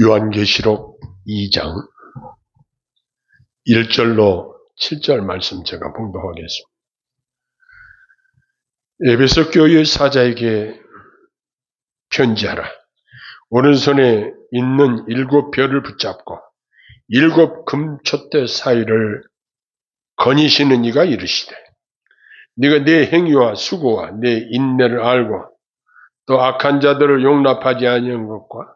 요한계시록 2장 1절로 7절 말씀 제가 봉독하겠습니다. 에베소 교회 사자에게 편지하라. 오른손에 있는 일곱 별을 붙잡고 일곱 금촛대 사이를 거니시는 이가 이르시되 네가 내 행위와 수고와 내 인내를 알고 또 악한 자들을 용납하지 아니한 것과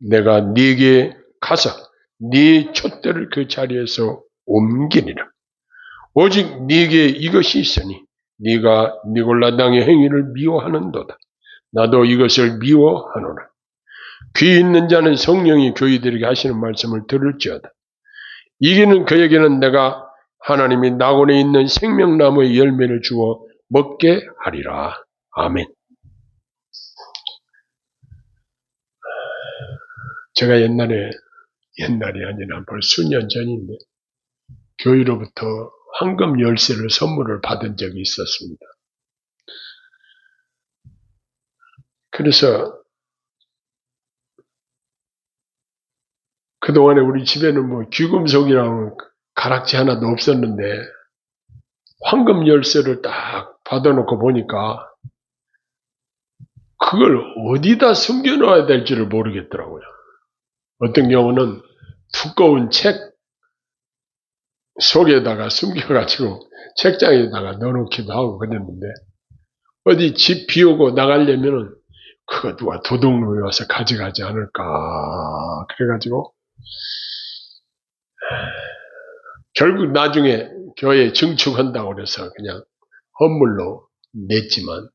내가 네게 가서 네 촛대를 그 자리에서 옮기리라. 오직 네게 이것이 있으니 네가 니골라 당의 행위를 미워하는도다. 나도 이것을 미워하노라. 귀 있는 자는 성령이 교회들에게 하시는 말씀을 들을지어다. 이기는 그에게는 내가 하나님이 낙원에 있는 생명나무의 열매를 주어 먹게 하리라. 아멘. 제가 옛날에 옛날이 아니라 벌써 수년 전인데 교회로부터 황금 열쇠를 선물을 받은 적이 있었습니다. 그래서 그동안에 우리 집에는 뭐 귀금속이랑 가락지 하나도 없었는데 황금 열쇠를 딱 받아놓고 보니까 그걸 어디다 숨겨놓아야 될지를 모르겠더라고요. 어떤 경우는 두꺼운 책 속에다가 숨겨가지고 책장에다가 넣어놓기도 하고 그랬는데 어디 집 비우고 나가려면은 그거 누가 도둑놈이 와서 가져가지 않을까 그래가지고 결국 나중에 교회 증축한다고 그래서 그냥 헌물로 냈지만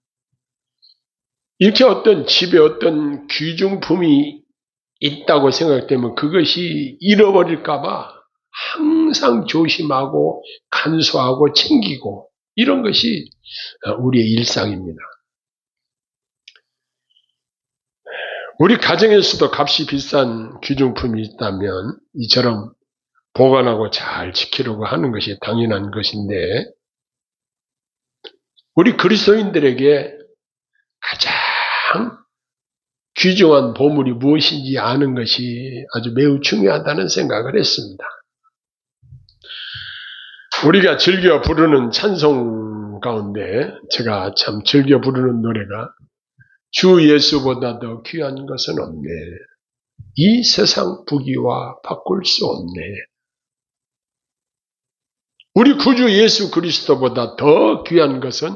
이렇게 어떤 집에 어떤 귀중품이 있다고 생각되면 그것이 잃어버릴까봐 항상 조심하고 간소하고 챙기고 이런 것이 우리의 일상입니다. 우리 가정에서도 값이 비싼 귀중품이 있다면 이처럼 보관하고 잘 지키려고 하는 것이 당연한 것인데 우리 그리스도인들에게 가장 귀중한 보물이 무엇인지 아는 것이 아주 매우 중요하다는 생각을 했습니다. 우리가 즐겨 부르는 찬송 가운데 제가 참 즐겨 부르는 노래가 주 예수보다 더 귀한 것은 없네. 이 세상 부귀와 바꿀 수 없네. 우리 구주 예수 그리스도보다 더 귀한 것은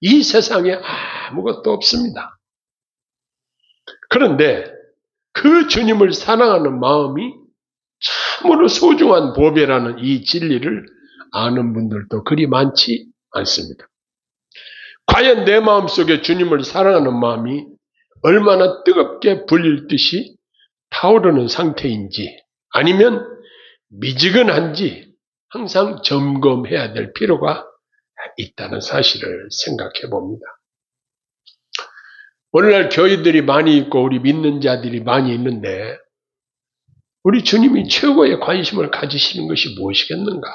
이 세상에 아무것도 없습니다. 그런데 그 주님을 사랑하는 마음이 참으로 소중한 보배라는 이 진리를 아는 분들도 그리 많지 않습니다. 과연 내 마음 속에 주님을 사랑하는 마음이 얼마나 뜨겁게 불릴 듯이 타오르는 상태인지 아니면 미지근한지 항상 점검해야 될 필요가 있다는 사실을 생각해 봅니다. 오늘날 교회들이 많이 있고 우리 믿는 자들이 많이 있는데 우리 주님이 최고의 관심을 가지시는 것이 무엇이겠는가?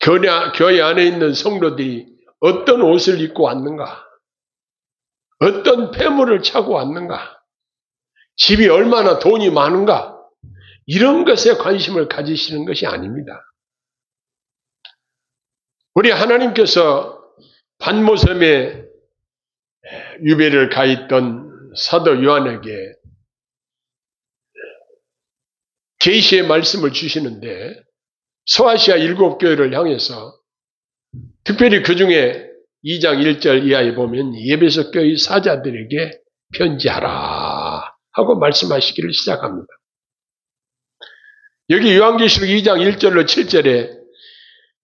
교회, 교회 안에 있는 성도들이 어떤 옷을 입고 왔는가? 어떤 폐물을 차고 왔는가? 집이 얼마나 돈이 많은가? 이런 것에 관심을 가지시는 것이 아닙니다. 우리 하나님께서 반모섬에 유배를 가 있던 사도 요한에게 계시의 말씀을 주시는데 소아시아 일곱 교회를 향해서 특별히 그 중에 2장 1절 이하에 보면 예배석 교회 사자들에게 편지하라 하고 말씀하시기를 시작합니다. 여기 요한계시록 2장 1절로 7절에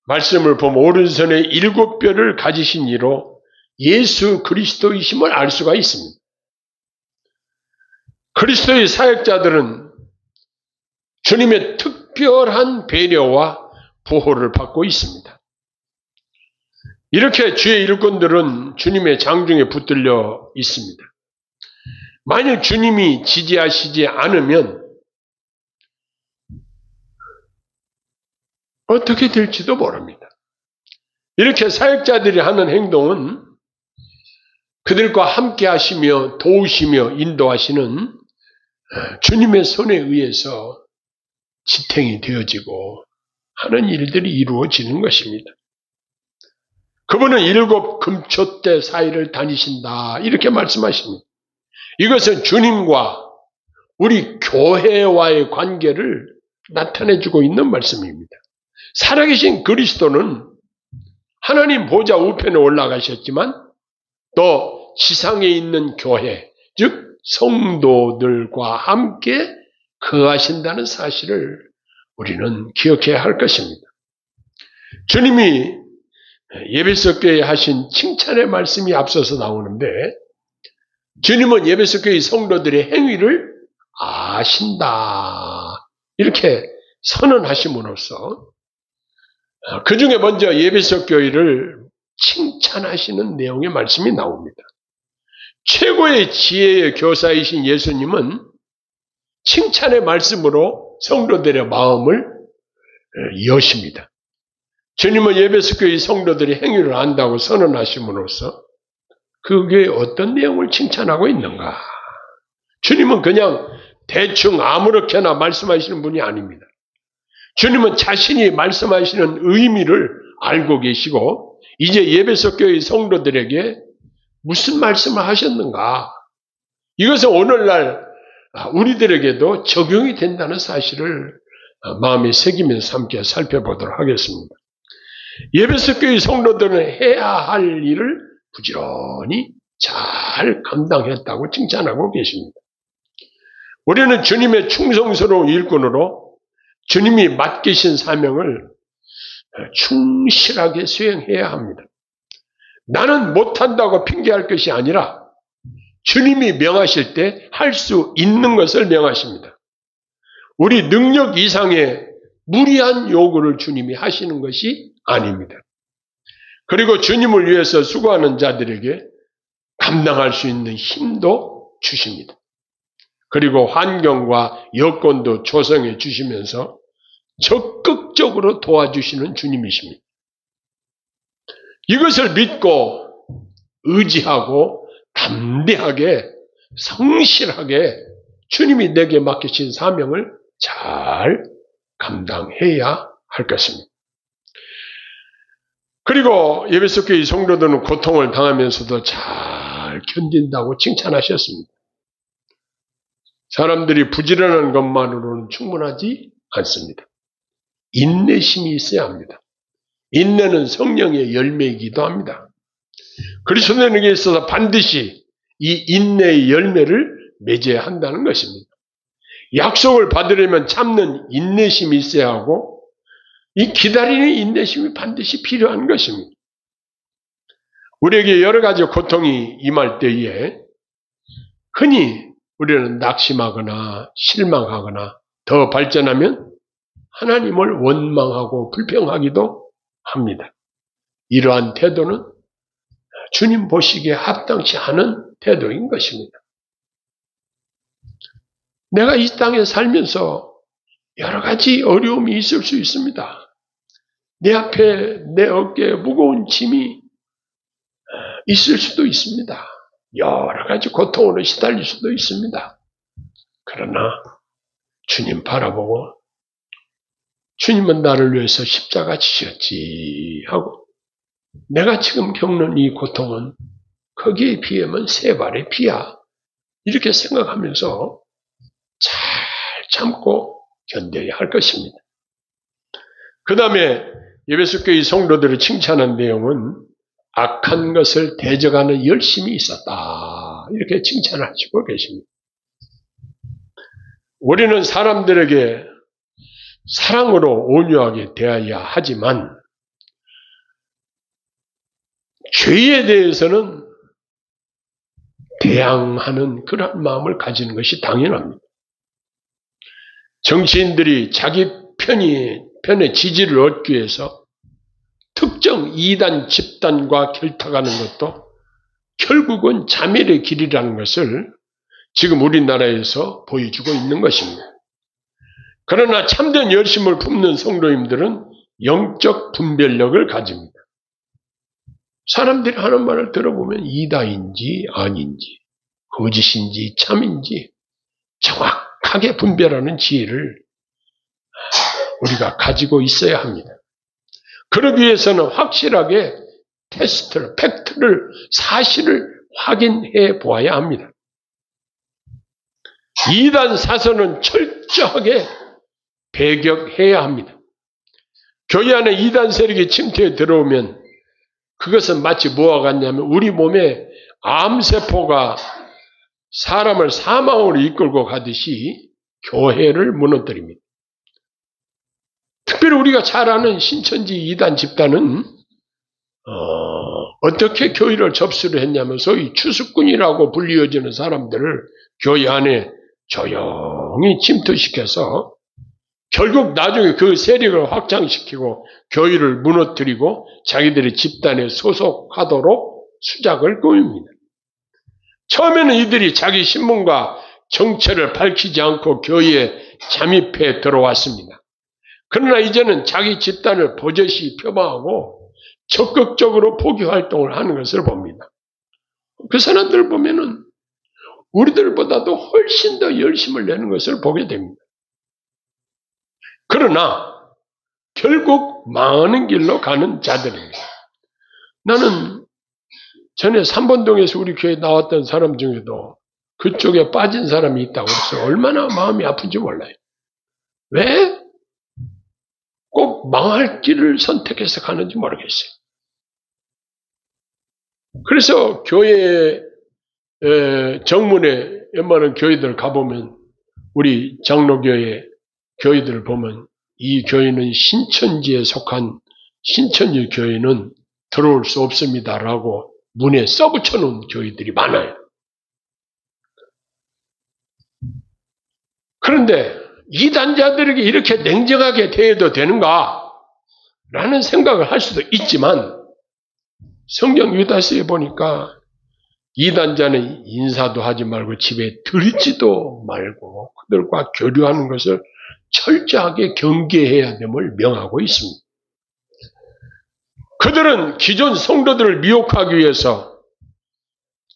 말씀을 보면 오른손에 일곱 뼈를 가지신 이로 예수 그리스도이심을 알 수가 있습니다. 그리스도의 사역자들은 주님의 특별한 배려와 보호를 받고 있습니다. 이렇게 주의 일꾼들은 주님의 장중에 붙들려 있습니다. 만약 주님이 지지하시지 않으면 어떻게 될지도 모릅니다. 이렇게 사역자들이 하는 행동은 그들과 함께 하시며 도우시며 인도하시는 주님의 손에 의해서 지탱이 되어지고 하는 일들이 이루어지는 것입니다. 그분은 일곱 금초대 사이를 다니신다. 이렇게 말씀하십니다. 이것은 주님과 우리 교회와의 관계를 나타내주고 있는 말씀입니다. 살아계신 그리스도는 하나님 보좌 우편에 올라가셨지만 또 지상에 있는 교회, 즉 성도들과 함께 거하신다는 사실을 우리는 기억해야 할 것입니다. 주님이 예배석 교회에 하신 칭찬의 말씀이 앞서서 나오는데 주님은 예배석 교회 성도들의 행위를 아신다. 이렇게 선언하심으로써 그 중에 먼저 예배석 교회를 칭 찬하시는 내용의 말씀이 나옵니다. 최고의 지혜의 교사이신 예수님은 칭찬의 말씀으로 성도들의 마음을 여십니다. 주님은 예배석교의 성도들이 행위를 안다고 선언하심으로써 그게 어떤 내용을 칭찬하고 있는가? 주님은 그냥 대충 아무렇게나 말씀하시는 분이 아닙니다. 주님은 자신이 말씀하시는 의미를 알고 계시고 이제 예배석 교의 성도들에게 무슨 말씀을 하셨는가? 이것은 오늘날 우리들에게도 적용이 된다는 사실을 마음에 새기면서 함께 살펴보도록 하겠습니다. 예배석 교의 성도들은 해야 할 일을 부지런히 잘 감당했다고 칭찬하고 계십니다. 우리는 주님의 충성스러운 일꾼으로 주님이 맡기신 사명을 충실하게 수행해야 합니다. 나는 못한다고 핑계할 것이 아니라 주님이 명하실 때 할 수 있는 것을 명하십니다. 우리 능력 이상의 무리한 요구를 주님이 하시는 것이 아닙니다. 그리고 주님을 위해서 수고하는 자들에게 감당할 수 있는 힘도 주십니다. 그리고 환경과 여건도 조성해 주시면서 적극적으로 도와주시는 주님이십니다. 이것을 믿고 의지하고 담대하게 성실하게 주님이 내게 맡기신 사명을 잘 감당해야 할 것입니다. 그리고 예배석 교의 성도들은 고통을 당하면서도 잘 견딘다고 칭찬하셨습니다. 사람들이 부지런한 것만으로는 충분하지 않습니다. 인내심이 있어야 합니다. 인내는 성령의 열매이기도 합니다. 그리스도인에게 있어서 반드시 이 인내의 열매를 맺어야 한다는 것입니다. 약속을 받으려면 참는 인내심이 있어야 하고 이 기다리는 인내심이 반드시 필요한 것입니다. 우리에게 여러 가지 고통이 임할 때에 흔히 우리는 낙심하거나 실망하거나 더 발전하면 하나님을 원망하고 불평하기도 합니다. 이러한 태도는 주님 보시기에 합당치 않은 태도인 것입니다. 내가 이 땅에 살면서 여러 가지 어려움이 있을 수 있습니다. 내 앞에 내 어깨에 무거운 짐이 있을 수도 있습니다. 여러 가지 고통으로 시달릴 수도 있습니다. 그러나 주님 바라보고 주님은 나를 위해서 십자가 지셨지 하고 내가 지금 겪는 이 고통은 거기에 비하면 세 발의 피야. 이렇게 생각하면서 잘 참고 견뎌야 할 것입니다. 그 다음에 예배숙교의 성도들을 칭찬한 내용은 악한 것을 대적하는 열심이 있었다. 이렇게 칭찬하시고 계십니다. 우리는 사람들에게 사랑으로 온유하게 대해야 하지만 죄에 대해서는 대항하는 그런 마음을 가지는 것이 당연합니다. 정치인들이 자기 편이, 편의 지지를 얻기 위해서 특정 이단 집단과 결탁하는 것도 결국은 자멸의 길이라는 것을 지금 우리나라에서 보여주고 있는 것입니다. 그러나 참된 열심을 품는 성도님들은 영적 분별력을 가집니다. 사람들이 하는 말을 들어보면 이다인지 아닌지 거짓인지 참인지 정확하게 분별하는 지혜를 우리가 가지고 있어야 합니다. 그러기 위해서는 확실하게 테스트를, 팩트를, 사실을 확인해 보아야 합니다. 이단 사선은 철저하게 배격해야 합니다. 교회 안에 이단 세력이 침투해 들어오면 그것은 마치 뭐와 같냐면 우리 몸에 암세포가 사람을 사망으로 이끌고 가듯이 교회를 무너뜨립니다. 특별히 우리가 잘 아는 신천지 이단 집단은 어, 떻게 교회를 접수를 했냐면 소위 추수꾼이라고 불리어지는 사람들을 교회 안에 조용히 침투시켜서 결국 나중에 그 세력을 확장시키고 교회를 무너뜨리고 자기들의 집단에 소속하도록 수작을 꾸밉니다. 처음에는 이들이 자기 신문과 정체를 밝히지 않고 교회에 잠입해 들어왔습니다. 그러나 이제는 자기 집단을 버젓이 표방하고 적극적으로 포기 활동을 하는 것을 봅니다. 그 사람들을 보면은 우리들보다도 훨씬 더 열심을 내는 것을 보게 됩니다. 그러나 결국 망하는 길로 가는 자들입니다. 나는 전에 3번동에서 우리 교회에 나왔던 사람 중에도 그쪽에 빠진 사람이 있다고 해서 얼마나 마음이 아픈지 몰라요. 왜? 꼭 망할 길을 선택해서 가는지 모르겠어요. 그래서 교회 정문에 웬만한 교회들 가보면 우리 장로교회 교회들을 보면 이 교회는 신천지에 속한 신천지 교회는 들어올 수 없습니다라고 문에 써붙여 놓은 교회들이 많아요. 그런데 이단자들에게 이렇게 냉정하게 대해도 되는가? 라는 생각을 할 수도 있지만 성경 유다서에 보니까 이단자는 인사도 하지 말고 집에 들지도 말고 그들과 교류하는 것을 철저하게 경계해야 됨을 명하고 있습니다. 그들은 기존 성도들을 미혹하기 위해서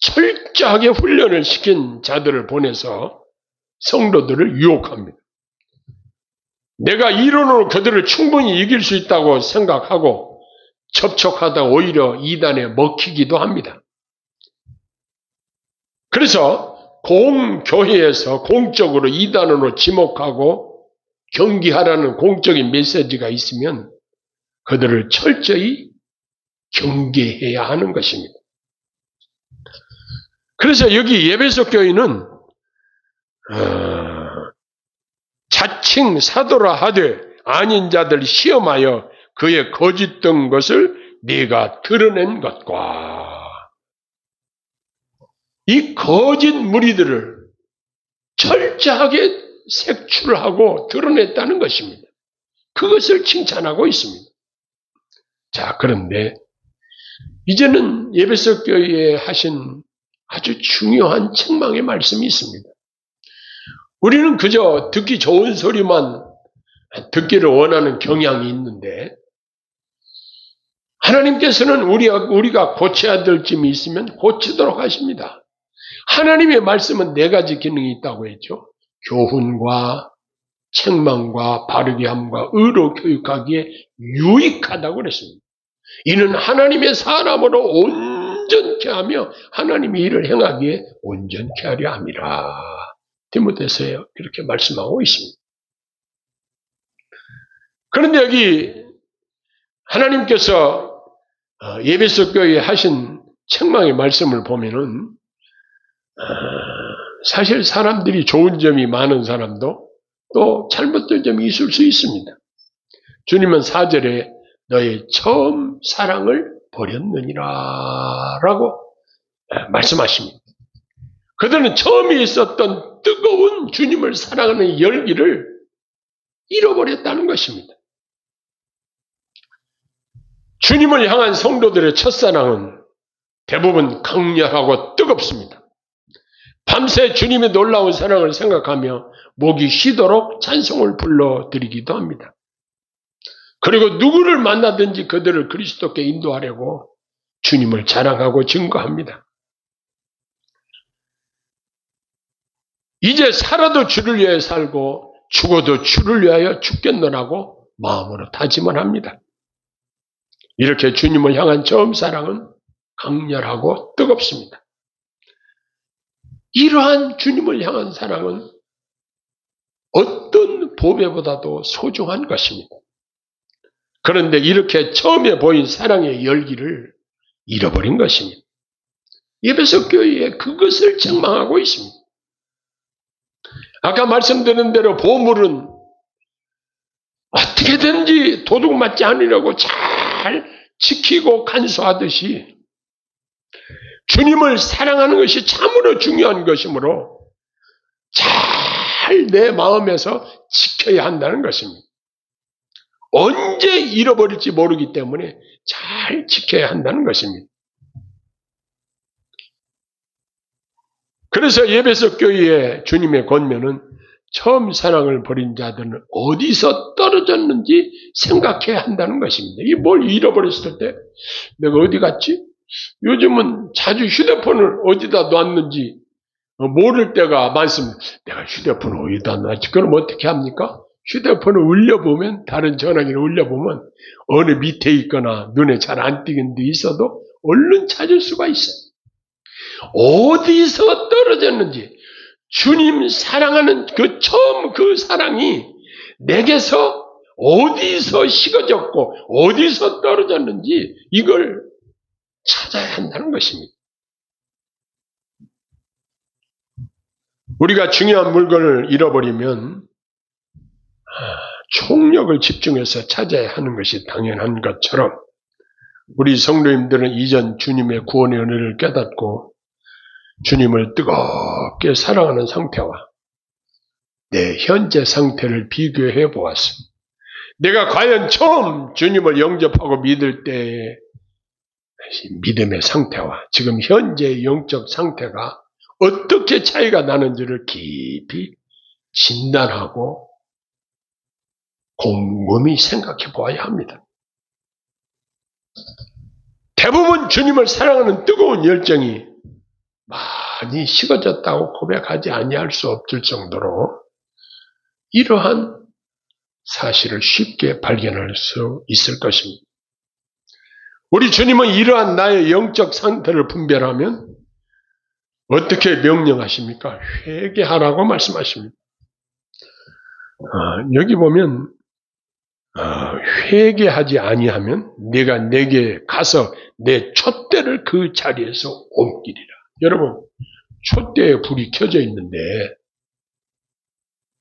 철저하게 훈련을 시킨 자들을 보내서 성도들을 유혹합니다. 내가 이론으로 그들을 충분히 이길 수 있다고 생각하고 접촉하다 오히려 이단에 먹히기도 합니다. 그래서 공교회에서 공적으로 이단으로 지목하고 경기하라는 공적인 메시지가 있으면 그들을 철저히 경계해야 하는 것입니다. 그래서 여기 예배소 교회는 어, 자칭 사도라 하되 아닌 자들 시험하여 그의 거짓된 것을 네가 드러낸 것과 이 거짓 무리들을 철저하게 색출하고 드러냈다는 것입니다. 그것을 칭찬하고 있습니다. 자, 그런데 이제는 예배석 교회에 하신 아주 중요한 책망의 말씀이 있습니다. 우리는 그저 듣기 좋은 소리만 듣기를 원하는 경향이 있는데 하나님께서는 우리가, 우리가 고쳐야 될 점이 있으면 고치도록 하십니다. 하나님의 말씀은 네 가지 기능이 있다고 했죠. 교훈과 책망과 바르게 함과 의로 교육하기에 유익하다고 그랬습니다. 이는 하나님의 사람으로 온전케 하며 하나님의 일을 행하기에 온전케 하려 함이라. 디모데서에 이렇게 말씀하고 있습니다. 그런데 여기 하나님께서 어, 예배석 교회에 하신 책망의 말씀을 보면은 어, 사실 사람들이 좋은 점이 많은 사람도 또 잘못된 점이 있을 수 있습니다. 주님은 사절에 너의 처음 사랑을 버렸느니라 라고 어, 말씀하십니다. 그들은 처음에 있었던 뜨거운 주님을 사랑하는 열기를 잃어버렸다는 것입니다. 주님을 향한 성도들의 첫사랑은 대부분 강렬하고 뜨겁습니다. 밤새 주님의 놀라운 사랑을 생각하며 목이 쉬도록 찬송을 불러드리기도 합니다. 그리고 누구를 만나든지 그들을 그리스도께 인도하려고 주님을 자랑하고 증거합니다. 이제 살아도 주를 위하여 살고 죽어도 주를 위하여 죽겠노라고 마음으로 다짐을 합니다. 이렇게 주님을 향한 처음 사랑은 강렬하고 뜨겁습니다. 이러한 주님을 향한 사랑은 어떤 보배보다도 소중한 것입니다. 그런데 이렇게 처음에 보인 사랑의 열기를 잃어버린 것입니다. 예배석 교회에 그것을 책망하고 있습니다. 아까 말씀드린 대로 보물은 어떻게든지 도둑 맞지 않으려고 잘 지키고 간수하듯이 주님을 사랑하는 것이 참으로 중요한 것이므로 잘 내 마음에서 지켜야 한다는 것입니다. 언제 잃어버릴지 모르기 때문에 잘 지켜야 한다는 것입니다. 그래서 예배석 교회의 주님의 권면은 처음 사랑을 버린 자들은 어디서 떨어졌는지 생각해야 한다는 것입니다. 이뭘 잃어버렸을 때 내가 어디 갔지? 요즘은 자주 휴대폰을 어디다 놨는지 모를 때가 많습니다. 내가 휴대폰을 어디다 놨지? 그럼 어떻게 합니까? 휴대폰을 울려보면 다른 전화기를 울려보면 어느 밑에 있거나 눈에 잘 안 띄는 데 있어도 얼른 찾을 수가 있어요. 어디서 떨어졌는지 주님 사랑하는 그 처음 그 사랑이 내게서 어디서 식어졌고 어디서 떨어졌는지 이걸 찾아야 한다는 것입니다. 우리가 중요한 물건을 잃어버리면 총력을 집중해서 찾아야 하는 것이 당연한 것처럼 우리 성도님들은 이전 주님의 구원의 은혜를 깨닫고 주님을 뜨겁게 사랑하는 상태와 내 현재 상태를 비교해 보았습니다. 내가 과연 처음 주님을 영접하고 믿을 때의 믿음의 상태와 지금 현재의 영적 상태가 어떻게 차이가 나는지를 깊이 진단하고 곰곰이 생각해 보아야 합니다. 대부분 주님을 사랑하는 뜨거운 열정이 많이 식어졌다고 고백하지 아니할 수 없을 정도로 이러한 사실을 쉽게 발견할 수 있을 것입니다. 우리 주님은 이러한 나의 영적 상태를 분별하면 어떻게 명령하십니까? 회개하라고 말씀하십니다. 아, 여기 보면 아, 회개하지 아니하면 내가 내게 가서 내 촛대를 그 자리에서 옮기리라. 여러분 촛대에 불이 켜져 있는데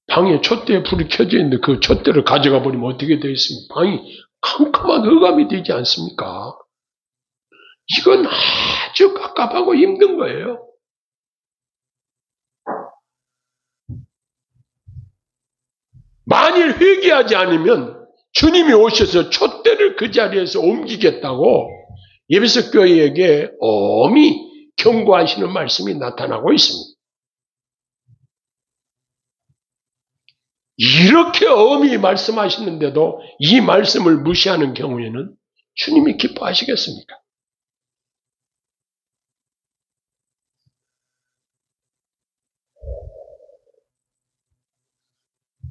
방에 촛대에 불이 켜져 있는데 그 촛대를 가져가 버리면 어떻게 되겠습니까? 방이 캄캄한 의감이 되지 않습니까? 이건 아주 깝깝하고 힘든 거예요. 만일 회개하지 않으면 주님이 오셔서 촛대를 그 자리에서 옮기겠다고 예배석 교회에게 엄히 경고하시는 말씀이 나타나고 있습니다. 이렇게 엄히 말씀하시는데도 이 말씀을 무시하는 경우에는 주님이 기뻐하시겠습니까?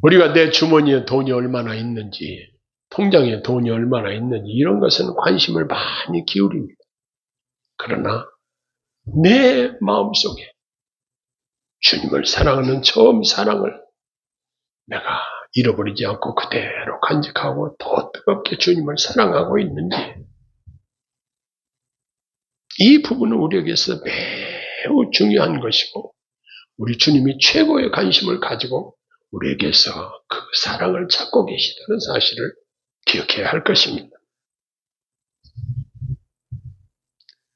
우리가 내 주머니에 돈이 얼마나 있는지, 통장에 돈이 얼마나 있는지, 이런 것은 관심을 많이 기울입니다. 그러나, 내 마음속에 주님을 사랑하는 처음 사랑을 내가 잃어버리지 않고 그대로 간직하고 더 뜨겁게 주님을 사랑하고 있는지, 이 부분은 우리에게서 매우 중요한 것이고, 우리 주님이 최고의 관심을 가지고 우리에게서 그 사랑을 찾고 계시다는 사실을 기억해야 할 것입니다.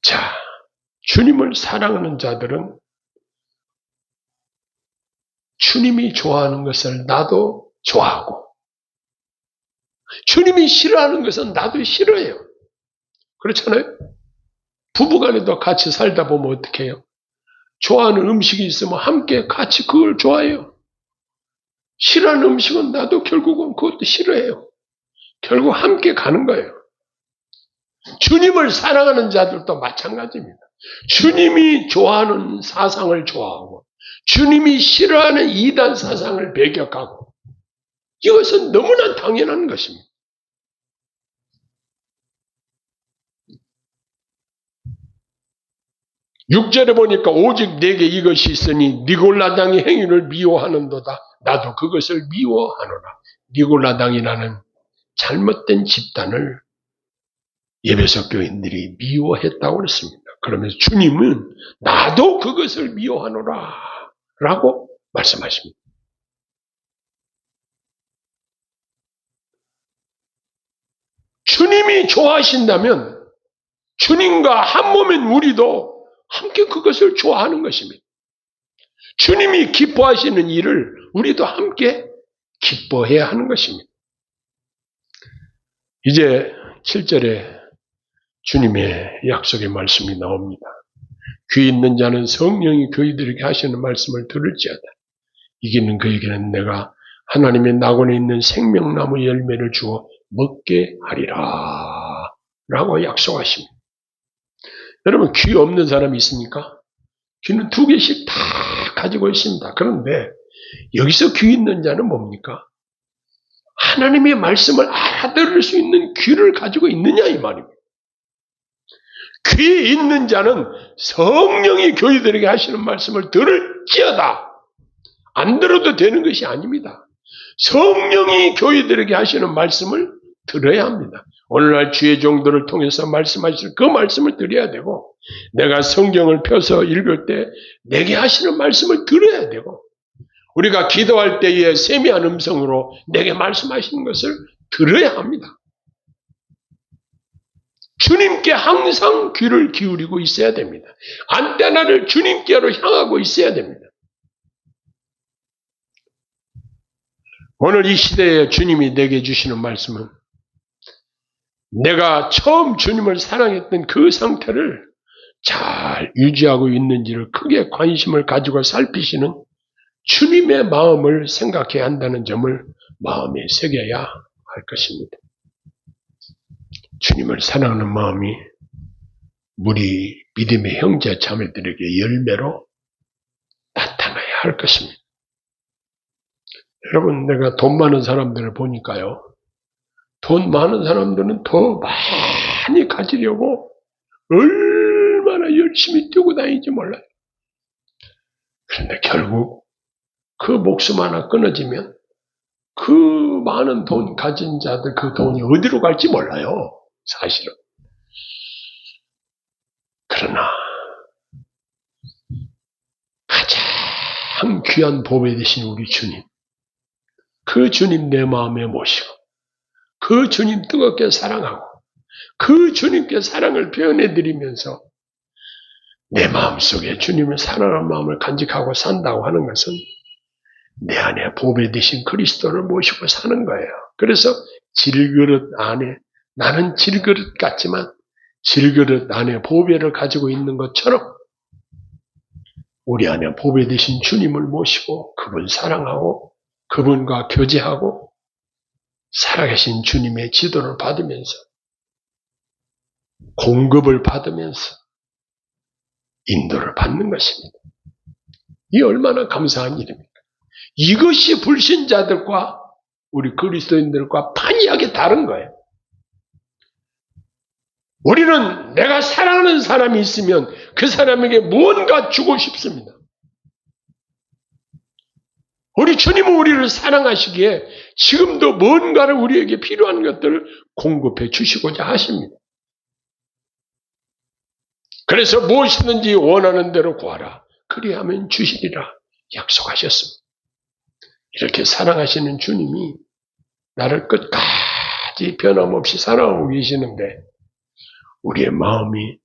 자, 주님을 사랑하는 자들은 주님이 좋아하는 것을 나도 좋아하고, 주님이 싫어하는 것은 나도 싫어해요. 그렇잖아요? 부부간에도 같이 살다 보면 어떻게 해요? 좋아하는 음식이 있으면 함께 같이 그걸 좋아해요. 싫어하는 음식은 나도 결국은 그것도 싫어해요. 결국 함께 가는 거예요. 주님을 사랑하는 자들도 마찬가지입니다. 주님이 좋아하는 사상을 좋아하고, 주님이 싫어하는 이단 사상을 배격하고, 이것은 너무나 당연한 것입니다. 육절에 보니까 오직 내게 이것이 있으니 니골라당이 행위를 미워하는도다. 나도 그것을 미워하노라. 니골라당이라는 잘못된 집단을 예배석 교인들이 미워했다고 그랬습니다. 그러면서 주님은 나도 그것을 미워하노라 라고 말씀하십니다. 주님이 좋아하신다면 주님과 한 몸인 우리도 함께 그것을 좋아하는 것입니다. 주님이 기뻐하시는 일을 우리도 함께 기뻐해야 하는 것입니다. 이제 7절에 주님의 약속의 말씀이 나옵니다. 귀 있는 자는 성령이 그이들에게 하시는 말씀을 들을지어다. 이기는 그에게는 내가 하나님의 낙원에 있는 생명나무 열매를 주어 먹게 하리라. 라고 약속하십니다. 여러분, 귀 없는 사람이 있습니까? 귀는 두 개씩 다 가지고 있습니다. 그런데 여기서 귀 있는 자는 뭡니까? 하나님의 말씀을 알아들을 수 있는 귀를 가지고 있느냐 이 말입니다. 귀 있는 자는 성령이 교회들에게 하시는 말씀을 들을지어다. 안 들어도 되는 것이 아닙니다. 성령이 교회들에게 하시는 말씀을 들어야 합니다. 오늘날 주의 정도를 통해서 말씀하실 그 말씀을 드려야 되고, 내가 성경을 펴서 읽을 때 내게 하시는 말씀을 들어야 되고, 우리가 기도할 때에 세미한 음성으로 내게 말씀하시는 것을 들어야 합니다. 주님께 항상 귀를 기울이고 있어야 됩니다. 안테나를 주님께로 향하고 있어야 됩니다. 오늘 이 시대에 주님이 내게 주시는 말씀은 내가 처음 주님을 사랑했던 그 상태를 잘 유지하고 있는지를 크게 관심을 가지고 살피시는 주님의 마음을 생각해야 한다는 점을 마음에 새겨야 할 것입니다. 주님을 사랑하는 마음이 우리 믿음의 형제 자매들에게 열매로 나타나야 할 것입니다. 여러분, 내가 돈 많은 사람들을 보니까요. 돈 많은 사람들은 더 많이 가지려고 얼마나 열심히 뛰고 다니지 몰라요. 그런데 결국 그 목숨 하나 끊어지면 그 많은 돈 가진 자들 그 돈이 어디로 갈지 몰라요. 사실은. 그러나 가장 귀한 보배 되신 우리 주님. 그 주님 내 마음에 모시고 그 주님 뜨겁게 사랑하고 그 주님께 사랑을 표현해 드리면서 내 마음속에 주님을 사랑하는 마음을 간직하고 산다고 하는 것은 내 안에 보배 되신 그리스도를 모시고 사는 거예요. 그래서 질그릇 안에 나는 질그릇 같지만 질그릇 안에 보배를 가지고 있는 것처럼 우리 안에 보배 되신 주님을 모시고 그분 사랑하고 그분과 교제하고 살아계신 주님의 지도를 받으면서 공급을 받으면서 인도를 받는 것입니다. 이 얼마나 감사한 일입니까? 이것이 불신자들과 우리 그리스도인들과 판이하게 다른 거예요. 우리는 내가 사랑하는 사람이 있으면 그 사람에게 무언가 주고 싶습니다. 우리 주님은 우리를 사랑하시기에 지금도 뭔가를 우리에게 필요한 것들을 공급해 주시고자 하십니다. 그래서 무엇이든지 원하는 대로 구하라. 그리하면 주시리라 약속하셨습니다. 이렇게 사랑하시는 주님이 나를 끝까지 변함없이 사랑하고 계시는데 우리의 마음이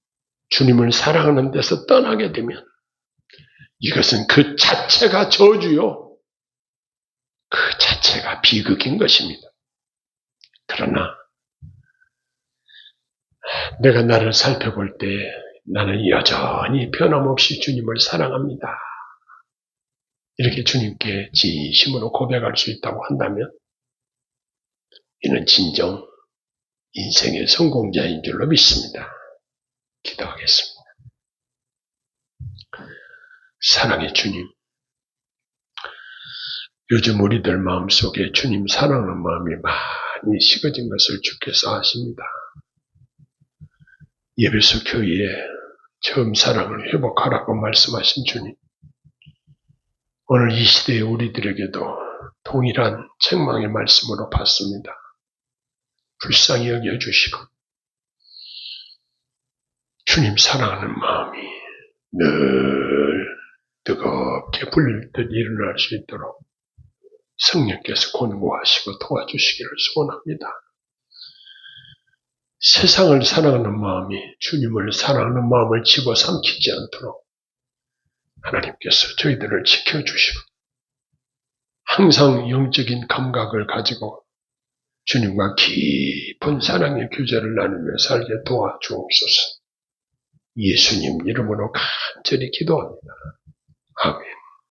주님을 사랑하는 데서 떠나게 되면 이것은 그 자체가 저주요. 그 자체가 비극인 것입니다. 그러나 내가 나를 살펴볼 때 나는 여전히 변함없이 주님을 사랑합니다. 이렇게 주님께 진심으로 고백할 수 있다고 한다면 이는 진정 인생의 성공자인 줄로 믿습니다. 기도하겠습니다. 사랑의 주님, 요즘 우리들 마음속에 주님 사랑하는 마음이 많이 식어진 것을 주께서 아십니다. 예배소 교회에 처음 사랑을 회복하라고 말씀하신 주님, 오늘 이 시대의 우리들에게도 동일한 책망의 말씀으로 받습니다. 불쌍히 여겨주시고 주님 사랑하는 마음이 늘 뜨겁게 불릴 듯 일어날 수 있도록 성령께서 권고하시고 도와주시기를 소원합니다. 세상을 사랑하는 마음이 주님을 사랑하는 마음을 집어삼키지 않도록 하나님께서 저희들을 지켜주시고 항상 영적인 감각을 가지고 주님과 깊은 사랑의 교제를 나누며 살게 도와주옵소서. 예수님 이름으로 간절히 기도합니다. 아멘.